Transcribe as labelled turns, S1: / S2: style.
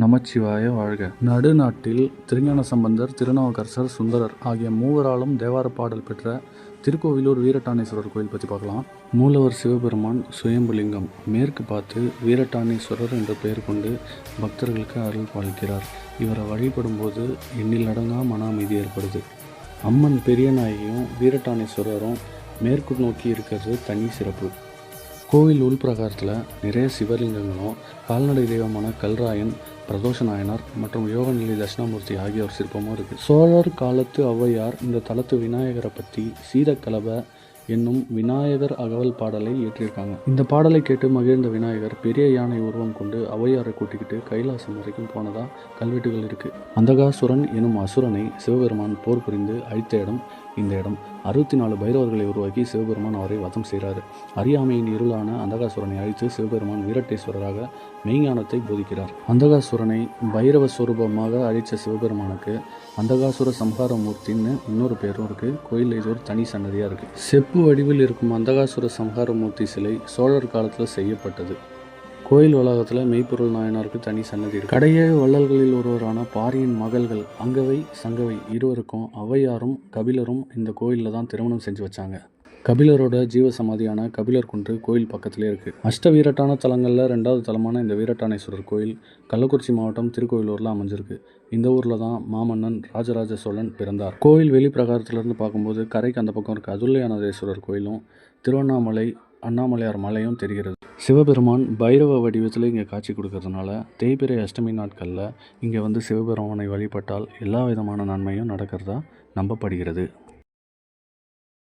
S1: நமச்சிவாய வாழ்க. நடுநாட்டில் திருஞான சம்பந்தர் திருநாவுக்கரசர் சுந்தரர் ஆகிய மூவராலும் தேவார பாடல் பெற்ற திருக்கோவிலூர் வீரட்டானேஸ்வரர் கோயில் பற்றி பார்க்கலாம். மூலவர் சிவபெருமான் சுயம்புலிங்கம். மேற்கு பார்த்து வீரட்டானேஸ்வரர் என்ற பெயர் கொண்டு பக்தர்களுக்கு அருள் பாலிக்கிறார். இவரை வழிபடும்போது எண்ணில் அடங்கா மன அமைதி ஏற்படுது. அம்மன் பெரியநாயகியும் வீரட்டானேஸ்வரரும் மேற்கு நோக்கி இருக்கிறது தனி சிறப்பு. கோவில் உள்பிரகாரத்தில் நிறைய சிவலிங்கங்களும் கால்நடை தெய்வமான கல்ராயன் பிரதோஷ நாயனார் மற்றும் யோகநிலை தட்சிணாமூர்த்தி ஆகியோர் சிற்பமும் இருக்குது சோழர் காலத்து ஔவையார் இந்த தலத்து விநாயகரை பற்றி சீதக்கலப என்னும் விநாயகர் அகவல் பாடலை இயற்றியிருக்காங்க. இந்த பாடலை கேட்டு மகிழ்ந்த விநாயகர் பெரிய யானை உருவம் கொண்டு ஔவையாரை கூட்டிக்கிட்டு கைலாசம் வரைக்கும் போனதாக கல்வெட்டுகள் இருக்குது அந்தகாசுரன் எனும் அசுரனை சிவபெருமான் போர் புரிந்து அழித்த இடம் இந்த இடம். அறுபத்தி நாலு பைரவர்களை உருவாக்கி சிவபெருமான் அவரை வதம் செய்கிறார். அறியாமையின் இருளான அந்தகாசுரனை அழித்து சிவபெருமான் வீரட்டேஸ்வரராக மெய்ஞானத்தை போதிக்கிறார். அந்தகாசுரனை பைரவ ஸ்வரூபமாக அழித்த சிவபெருமானுக்கு அந்தகாசுர சம்ஹார மூர்த்தின்னு இன்னொரு பேரும் இருக்குது கோயிலில் இது ஒரு தனி சன்னதியாக இருக்குது செப்பு வடிவில் இருக்கும் அந்தகாசுர சம்ஹார மூர்த்தி சிலை சோழர் காலத்தில் செய்யப்பட்டது. கோயில் வளாகத்தில் மெய்ப்பொருள் நாயனாருக்கு தனி சன்னதி இருக்கு. வள்ளல்களில் ஒருவரான பாரியின் மகள்கள் அங்கவை சங்கவை இருவருக்கும் ஔவையாரும் கபிலரும் இந்த கோயிலில் தான் திருமணம் செஞ்சு வச்சாங்க. கபிலரோட ஜீவ சமாதியான கபிலர் குன்று கோயில் பக்கத்திலே இருக்கு. அஷ்ட வீரட்டான தலங்களில் ரெண்டாவது தலமான இந்த வீரட்டானேஸ்வரர் கோயில் கள்ளக்குறிச்சி மாவட்டம் திருக்கோயிலூரில் அமைஞ்சிருக்கு. இந்த ஊரில் தான் மாமன்னன் ராஜராஜ சோழன் பிறந்தார். கோயில் வெளிப்பிரகாரத்திலிருந்து பார்க்கும்போது கரைக்கு அந்த பக்கம் இருக்க. அதுல்யானதேஸ்வரர் கோயிலும் திருவண்ணாமலை அண்ணாமலையார் மலையும் தெரிகிறது. சிவபெருமான் பைரவ வடிவத்தில் இங்கே காட்சி கொடுக்கறதுனால தேய்பிறை அஷ்டமி நாட்களில் இங்கே வந்து சிவபெருமானை வழிபட்டால் எல்லா விதமான நன்மையும் நடக்கிறதா நம்பப்படுகிறது.